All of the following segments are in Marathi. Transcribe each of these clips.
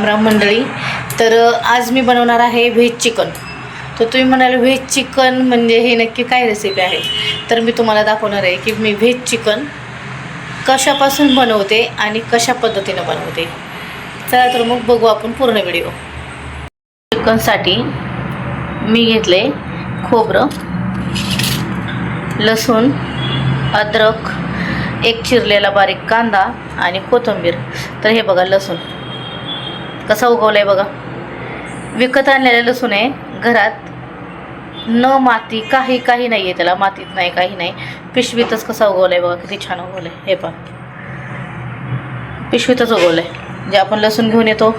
राम राम मंडळी. तर आज मी बनवणार आहे व्हेज चिकन. तर तुम्ही म्हणाल व्हेज चिकन म्हणजे हे नक्की काय रेसिपी आहे? तर मी तुम्हाला दाखवणार आहे की मी व्हेज चिकन कशापासून बनवते आणि कशा पद्धतीनं बनवते. चला तर मग बघू आपण पूर्ण व्हिडिओ. चिकनसाठी मी घेतले खोबरं लसूण अद्रक एक चिरलेला बारीक कांदा आणि कोथिंबीर. तर हे बघा लसूण. कसा उगवला आहे बघा. विकत आणलेलं लसूण आहे घरात न माती काही काही नाही आहे त्याला मातीत नाही काही नाही. पिशवीतच कसा उगवला आहे बघा किती छान उगवलं आहे हे पण पिशवीतच उगवलं आहे जे आपण लसूण घेऊन येतो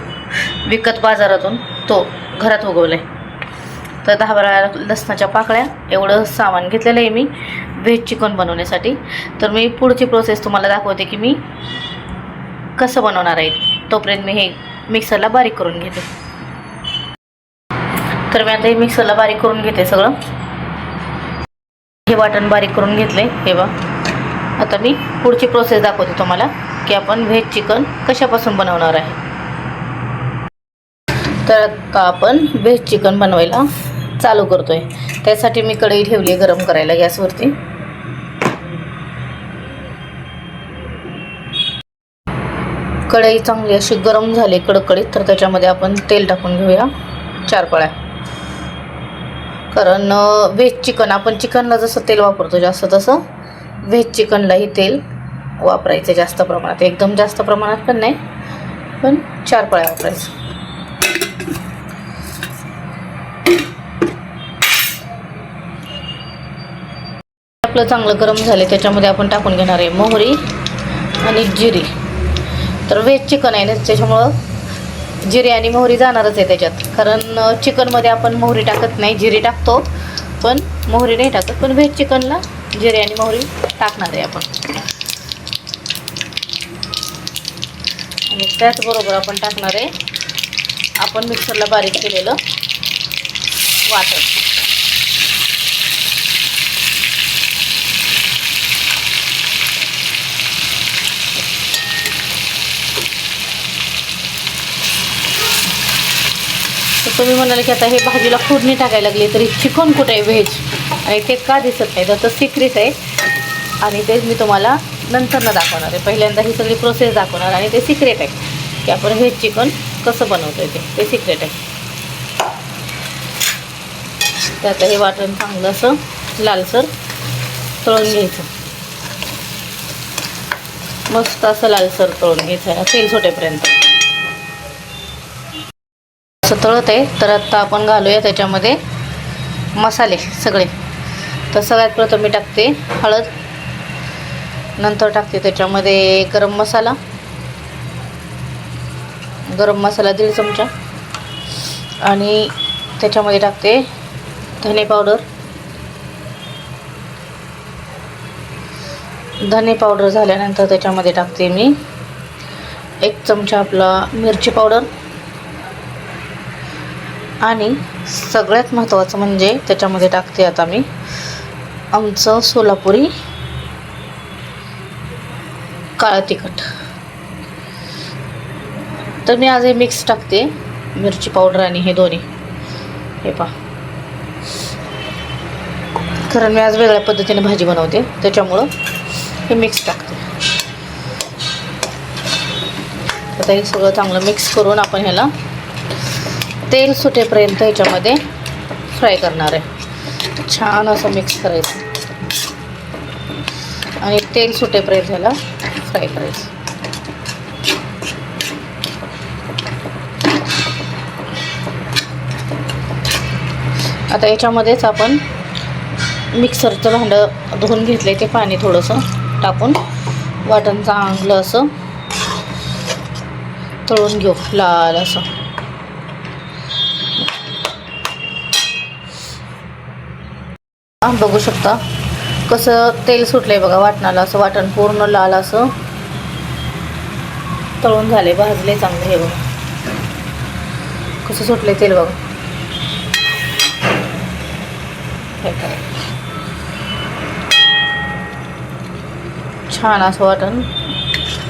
विकत बाजारातून तो घरात उगवलं आहे तर दहा बारा लसणाच्या पाकळ्या एवढं सामान घेतलेलं आहे मी व्हेज चिकन बनवण्यासाठी. तर मी पुढची प्रोसेस तुम्हाला दाखवते की मी कसं बनवणार आहे. तोपर्यंत मी हे मिक्सरला बारीक करून घेते. तर मी आता हे मिक्सरला बारीक करून घेते सगळं. हे वाटण बारीक करून घेतले हे बा आता मी पुढची प्रोसेस दाखवते तुम्हाला की आपण व्हेज चिकन कशापासून बनवणार आहे. तर आता आपण व्हेज चिकन बनवायला चालू करतोय. त्यासाठी मी कढई ठेवली गरम करायला गॅसवरती. कढई चांगली अशी गरम झाली कडकडीत तर त्याच्यामध्ये आपण तेल टाकून घेऊया. चार पळ्या. कारण व्हेज चिकन आपण चिकनला जसं तेल वापरतो जास्त तसं व्हेज चिकनलाही तेल वापरायचं जास्त प्रमाणात. एकदम जास्त प्रमाणात पण नाही पण चार पळ्या वापरायचं. आपलं चांगलं गरम झाले त्याच्यामध्ये आपण टाकून घेणार आहे मोहरी आणि जिरी. तर व्हेज चिकन आहे ना त्याच्यामुळं जिरे आणि मोहरी जाणारच आहे त्याच्यात. कारण चिकनमध्ये आपण मोहरी टाकत नाही जिरे टाकतो. पण मोहरी नाही टाकत पण व्हेज चिकनला जिरे आणि मोहरी टाकणार आहे आपण. आणि त्याचबरोबर आपण टाकणार आहे आपण मिक्सरला बारीक केलेलं वाटण. तर तुम्ही म्हणाले की आता हे भाजीला फोडणी टाकायला लागली तरी चिकन कुठे आहे व्हेज आणि ते का दिसत नाही? तर सिक्रेट आहे. आणि तेच मी तुम्हाला नंतरनं दाखवणार आहे. पहिल्यांदा ही सगळी प्रोसेस दाखवणार आणि ते सिक्रेट आहे की आपण व्हेज चिकन कसं बनवतो ते. ते सिक्रेट आहे. त्यात हे वाटण चांगलं असं लालसर तळून घ्यायचं. मस्त असं लालसर तळून घ्यायचं. आहे तेल सुटेपर्यंत. थोडंसं तळत आहे. तर आता आपण घालूया त्याच्यामध्ये मसाले सगळे. तर सगळ्यात प्रथम मी टाकते हळद. नंतर टाकते त्याच्यामध्ये गरम मसाला. गरम मसाला दीड चमचा. आणि त्याच्यामध्ये टाकते धने पावडर. धने पावडर झाल्यानंतर त्याच्यामध्ये टाकते मी एक चमचा आपला मिरची पावडर. आणि सगळ्यात महत्त्वाचं म्हणजे त्याच्यामध्ये टाकते आता मी आमचं सोलापुरी काळा तिखट. तर मी आज हे मिक्स टाकते मिरची पावडर आणि हे दोन्ही. हे पहा. कारण मी आज वेगळ्या पद्धतीने भाजी बनवते त्याच्यामुळं हे मिक्स टाकते. आता हे सगळं चांगलं मिक्स करून आपण ह्याला तेल सुटेपर्यंत ह्याच्यामध्ये फ्राय करणार आहे. छान असं मिक्स करायचं. आणि तेल सुटेपर्यंत ह्याला फ्राय करायचं. आता याच्यामध्येच आपण मिक्सरचं भांडं धुवून घेतलं ते पाणी थोडंसं टाकून वाटण चांगलं असं तळून घेऊ लाल असं. बघू शकता. कसं तेल सुटलंय बघा वाटणाला असं वाटण पूर्ण लाल असं. तळून झाले भाजले चांगले हे बघा. कसं सुटलंय तेल बघा. छान असं वाटण.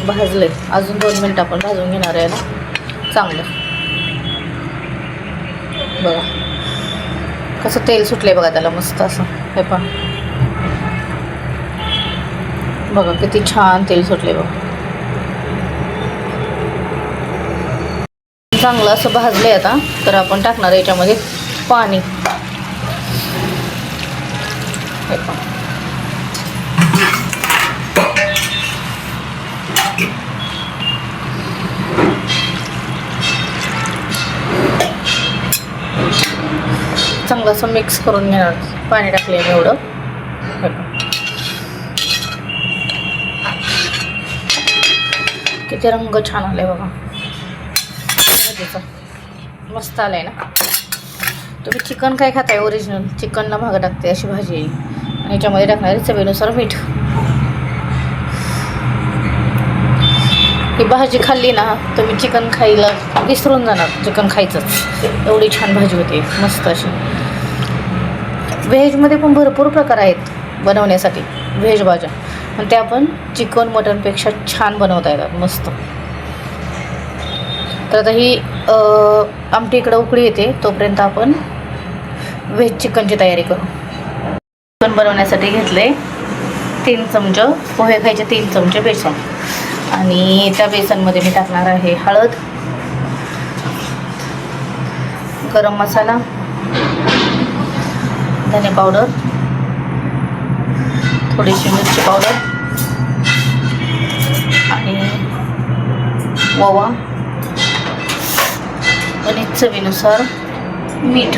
भाजलंय. अजून दोन मिनिट आपण भाजून घेणार आहे ना चांगलं. बघा. कसं तेल सुटलंय बघा त्याला मस्त असं. हे पहा. बघा किती छान तेल सुटले बघा. चांगलं असं भाजलंय आता तर आपण टाकणार याच्यामध्ये पाणी. चांगलं असं मिक्स करून घेणार. पाणी टाकले एवढं. किती रंग छान आले बघा. मस्त आलाय ना. तुम्ही चिकन काय खाताय? ओरिजिनल चिकनला भाग टाकते अशी भाजी. आहे आणि याच्यामध्ये टाकणार चवीनुसार मीठ. ही भाजी खाल्ली ना तुम्ही चिकन खायला विसरून जाणार. चिकन खायचंच. एवढी छान भाजी होती. मस्त अशी. व्हेजमध्ये पण भरपूर प्रकार आहेत बनवण्यासाठी व्हेज भाज्या. पण त्या आपण चिकन मटनपेक्षा छान बनवता येतात मस्त. तर आता ही आमटी इकडं उकळी येते तोपर्यंत आपण व्हेज चिकनची तयारी करू. चिकन बनवण्यासाठी घेतले तीन चमच पोहे खायचे तीन चमचे बेसन. आणि त्या बेसनमध्ये मी टाकणार आहे हळद गरम मसाला धने पावडर थोडीशी मिरची पावडर आणि ओवा. आणि चवीनुसार मीठ.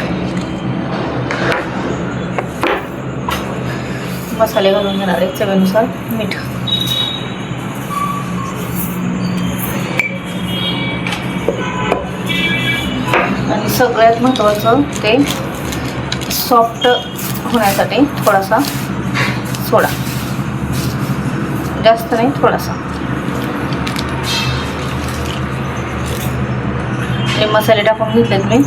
मसाले घालून घेणार आहे चवीनुसार मीठ. आणि सगळ्यात महत्त्वाचं ते सॉफ्ट होण्यासाठी थोडासा सोडा. जास्त नाही थोडासा. आणि मसाले टाकून घेतलेत मी.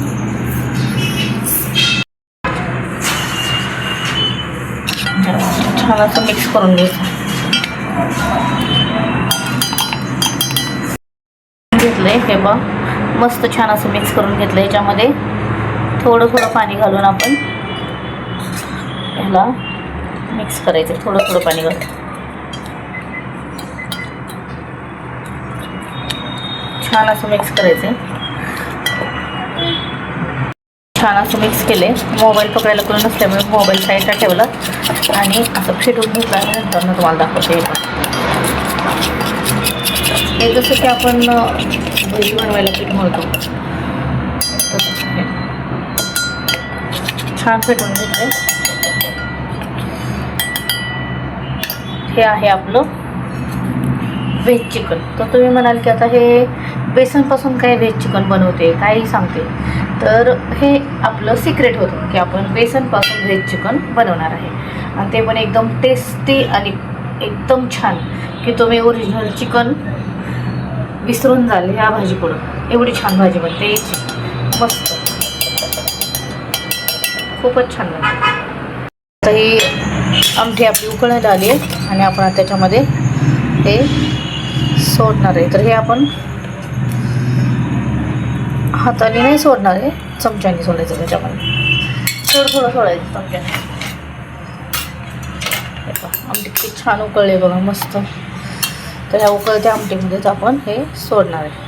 छान असं मिक्स करून घ्यायचं. घेतलंय हे बघ. मस्त छान असं मिक्स करून घेतलं याच्यामध्ये थोडं थोडं पाणी घालून आपण ह्याला मिक्स करायचं. थोडं थोडं पाणी घालून छान असं मिक्स करायचं. छान असं मिक्स केले. मोबाईल पकडायला कोणी नसल्यामुळे मोबाईल साईडला ठेवला. आणि असं फिटून घेतला नंतर मग तुम्हाला दाखवते. हे जसं की आपण भजी बनवायला पीठ म्हणतो छान फेटून घेतले हे आहे आपलं व्हेज चिकन तर तुम्ही म्हणाल की आता हे बेसनपासून काय व्हेज चिकन बनवते काही सांगते. तर हे आपलं सिक्रेट होतं की आपण बेसनपासून व्हेज चिकन बनवणार आहे. आणि ते पण एकदम टेस्टी आणि एकदम छान की तुम्ही ओरिजिनल चिकन विसरून जाल ह्या भाजीपुढं. एवढी छान भाजी बनते मस्त. खूपच छान बनते. तर ही आमटी आपली उकळायला आली आहे आणि आपण त्याच्यामध्ये हे सोडणार आहे. तर हे आपण हाताने नाही सोडणार आहे चमच्याने सोडायचं त्याच्यामध्ये. थोडं थोडं सोडायचं चमच्याने. आमटी किती छान उकळली बघा मस्त. तर ह्या उकळत्या आमटीमध्येच आपण हे सोडणार आहे.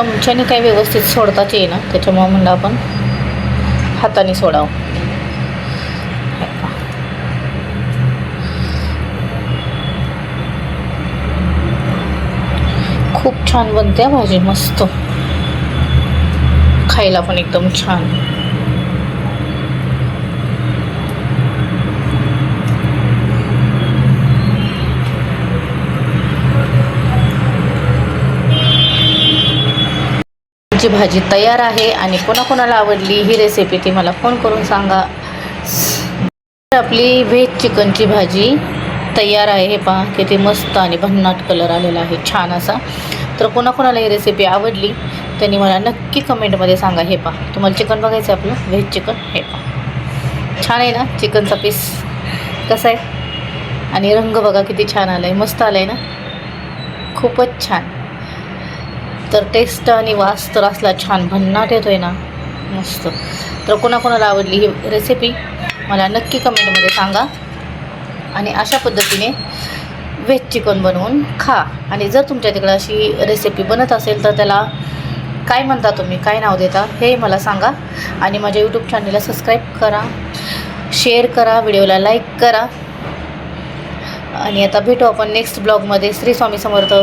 चमच्याने काही व्यवस्थित सोडताच येईना त्याच्यामुळं म्हणलं आपण हाताने सोडावं. खूप छान बनते भाजी मस्त. खायला पण एकदम छान. ची भाजी तयार आहे आणि कोणाकोणाला आवडली ही रेसिपी ती मला फोन करून सांगा. आपली व्हेज चिकनची भाजी तयार आहे. हे पहा किती मस्त आणि भन्नाट कलर आलेला आहे. छान असा. तर कोणाकोणाला ही रेसिपी आवडली त्यांनी मला नक्की कमेंटमध्ये सांगा. हे पहा तुम्हाला चिकन बघायचं आहे आपलं? व्हेज चिकन हे पहा. छान आहे ना? चिकनचा पीस कसा आहे? आणि रंग बघा किती छान आला आहे मस्त आला आहे ना? खूपच छान. तर टेस्ट आणि वास तर असला छान भन्नाट येतो आहे ना. मस्त. तर कोणाकोणाला आवडली ही रेसिपी मला नक्की कमेंटमध्ये सांगा. आणि अशा पद्धतीने व्हेज चिकन बनवून खा. आणि जर तुमच्या तिकडं अशी रेसिपी बनत असेल तर त्याला काय म्हणता तुम्ही काय नाव देता हे मला सांगा. आणि माझ्या यूट्यूब चॅनलला सबस्क्राईब करा शेअर करा व्हिडिओला लाईक करा. आणि आता भेटू आपण नेक्स्ट ब्लॉगमध्ये श्री स्वामी समर्थ.